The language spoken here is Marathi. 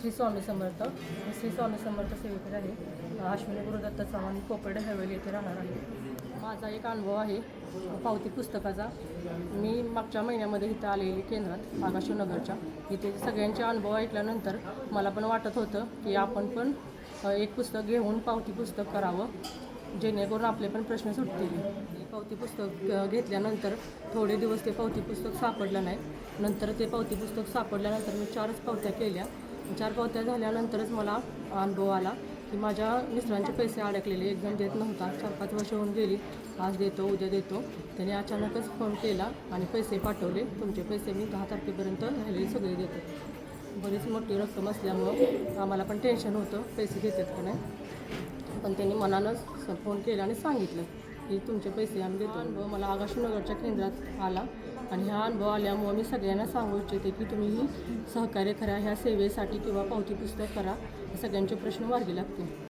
श्री स्वामी समर्थ. मी श्री स्वामी समर्थ सेवेकडे आहे. अश्विनी गुरुदत्त चव्हाण कोपर्डे हवेली येथे राहणार आहे. माझा एक अनुभव आहे पावती पुस्तकाचा. मी मागच्या महिन्यामध्ये इथं आलेली केंद्रात आगाशिवनगरच्या इथे सगळ्यांचे अनुभव ऐकल्यानंतर मला पण वाटत होतं की आपण पण एक पुस्तक घेऊन पावती पुस्तक करावं जेणेकरून आपले पण प्रश्न सुटतील. पावती पुस्तक घेतल्यानंतर थोडे दिवस ते पावती पुस्तक सापडलं नाही. नंतर ते पावती पुस्तक सापडल्यानंतर मी चारच पावत्या केल्या. चार पावत्या झाल्यानंतरच मला अनुभव आला की माझ्या मिस्टरांचे पैसे अडकलेले एकदम देत नव्हता. चार पाच वर्ष होऊन गेली. आज देतो उद्या देतो. त्याने अचानकच फोन केला आणि पैसे पाठवले. तुमचे पैसे मी दहा तारखेपर्यंत राहिलेले सगळे देतो. बरीच मोठी रक्कम असल्यामुळं आम्हाला पण टेन्शन होतं. पैसे देतात का नाही? पण त्यांनी मनानंच फोन केला आणि सांगितलं. की तुमचे पैसे आम्ही देतो. अनुभव मला आकाशनगरच्या केंद्रात आला आणि हा अनुभव आल्यामुळं मी सगळ्यांना सांगू इच्छिते की तुम्हीही सहकार्य करा ह्या सेवेसाठी किंवा पावती पुस्तक करा सगळ्यांचे प्रश्न मार्गी लागतील.